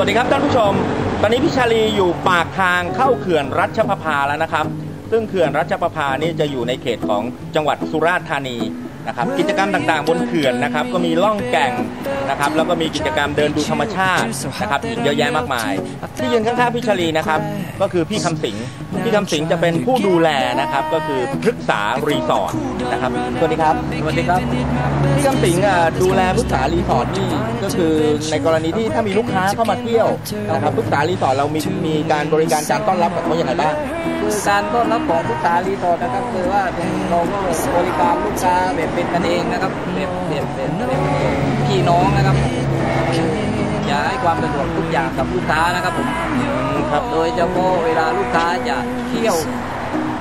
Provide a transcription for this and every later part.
สวัสดีครับท่านผู้ชม ตอนนี้พี่ชาลีอยู่ปากทางเข้าเขื่อนรัชประภาแล้วนะครับ ซึ่งเขื่อนรัชประภานี่จะอยู่ในเขตของจังหวัดสุราษฎร์ธานี นะครับกิจกรรมต่างๆ บนเขื่อนนะครับก็มีล่องแก่งนะครับแล้วก็มีกิจกรรมเดินดูธรรมชาตินะครับอีกเยอะแยะมากมาย ที่ยืนข้างๆพี่ชลีนะครับก็คือพี่คำสิงพี่คำสิงจะเป็นผู้ดูแลนะครับก็คือพฤกษารีสอร์ทนะครับสวัสดีครับสวัสดีครับพี่คำสิงดูแลพฤกษารีสอร์ทนี่ก็คือในกรณีที่ถ้ามีลูกค้าเข้ามาเที่ยวนะครับพฤกษารีสอร์ทเรามีมีการบริการการต้อนรับกับเขาอย่างไรบ้างคือการต้อนรับของลูกค้ารีสอร์ทนะครับคือว่าเราก็บริการลูกค้าแบบเป็นกันเองนะครับแบบแบบแบบแบบพี่น้องนะครับอยากให้ความสะดวกทุกอย่างกับลูกค้านะครับผมครับโดยเฉพาะเวลาลูกค้าจะเที่ยว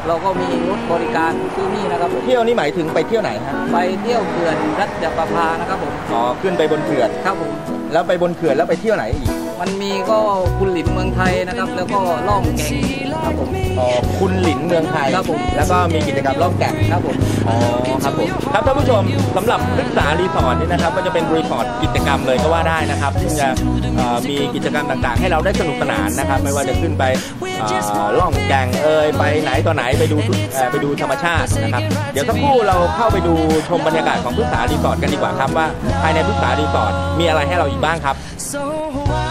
เราก็มีรถบริการที่นี่นะครับผมเที่ยวนี่หมายถึงไปเที่ยวไหนฮะไปเที่ยวเขื่อนรัชประภานะครับผมอ๋อขึ้นไปบนเขื่อนครับผมแล้วไปบนเขื่อนแล้วไปเที่ยวไหนอีก มันมีก็คุณหลินเมืองไทยนะครับ แล้วก็ล่องแก่งครับผมอ๋อคุณหลินเมืองไทยครับผมแล้วก็มีกิจกรรมล่องแก่งครับผมอ๋อครับผมครับท่านผู้ชมสำหรับพฤกษารีสอร์ทนี่นะครับ ก็จะเป็นรีสอร์ทกิจกรรมเลยก็ว่าได้นะครับซึ่งจะเอ่อมีกิจกรรมต่างๆ ให้เราได้สนุกสนานนะครับ ไม่ว่าจะขึ้นไปเอ่อล่องแก่งเอ่ยไปไหนต่อไหนไปดูทุกเอ่อไปดูธรรมชาตินะครับ เดี๋ยวสักครู่เราเข้าไปดูชมบรรยากาศของพฤกษารีสอร์ทกันดีกว่าครับว่าภายในพฤกษารีสอร์ทมีอะไรให้เราอีกบ้างครับ So what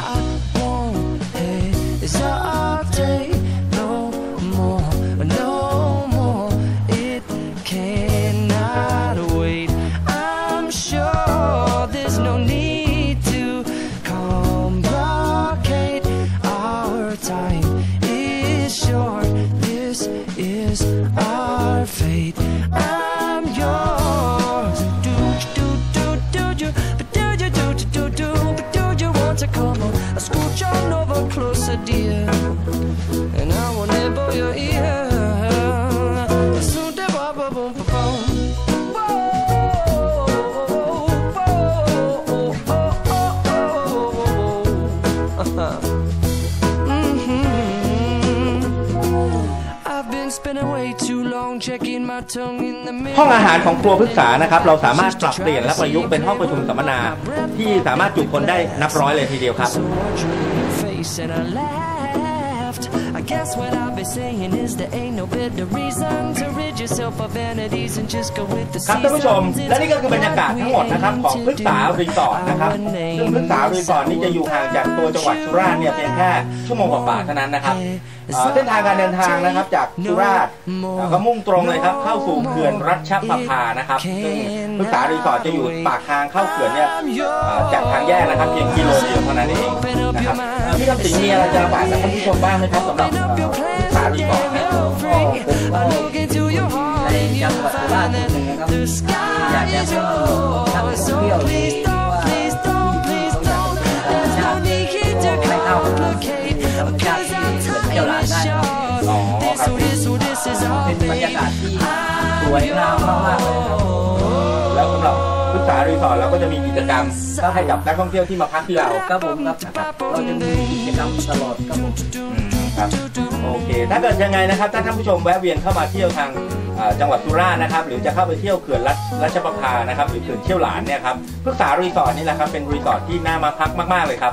I scooch on over closer, dear, and I will nibble your ear. Soon ห้องอาหารของครัวพฤกษานะครับ เราสามารถปรับเปลี่ยนและประยุกต์เป็นห้องประชุมสัมมนา ที่สามารถจุคนได้นับร้อยเลยทีเดียวครับ face and I laughed. I guess what I've been saying is there ain't no better reason to rid yourself of vanities and just go with the ครับท่านผู้ชม และนี่ก็คือบรรยากาศทั้งหมดนะครับของพฤกษารีสอร์ทนะครับซึ่งพฤกษารีสอร์ทนี่จะอยู่ห่างจากตัวจังหวัดสุราษฎร์เนี่ยเพียงแค่ชั่วโมงกว่าๆเท่านั้นนะครับเอ่อเส้นทางการเดินทางนะครับจากสุราษฎร์เอ่อก็มุ่งตรงเลยครับเข้าสู่เขื่อนรัชประภานะครับซึ่งพฤกษารีสอร์ทจะอยู่ปากทางเข้าเขื่อนเนี่ยเอ่อจากทางแยกนะครับเพียงกิโลเดียวเท่านั้นเองนะครับเอ่อ พี่คำสิงห์มีอะไรจะฝากกับท่านผู้ชมบ้างไหมครับสำหรับเอ่อพฤกษารีสอร์ทนะ I look into your heart and you'll find that the sky is yours. So please don't, please don't, please don't. There's no need here to complicate. Cause our time is short. This, so this, so this is all เป็นบรรยากาศที่สวยงามมากๆเลย ษารีสอร์ทเราก็จะมีกิจกรรมให้กับนักท่องเที่ยวที่มาพักที่เราครับผมครับเราจะมีกิจกรรมตลอดครับผมครับโอเค ถ้าเกิดยังไงนะครับถ้าท่านผู้ชมแวะเวียนเข้ามาเที่ยวทางเอ่อจังหวัดสุราษฎร์นะครับ หรือจะเข้าไปเที่ยวเขื่อนรัชรัชประภานะครับ หรือเขื่อนเชี่ยวหลานเนี่ยครับพฤกษารีสอร์ทนี่แหละครับเป็นรีสอร์ทที่น่ามาพักมากๆเลยครับ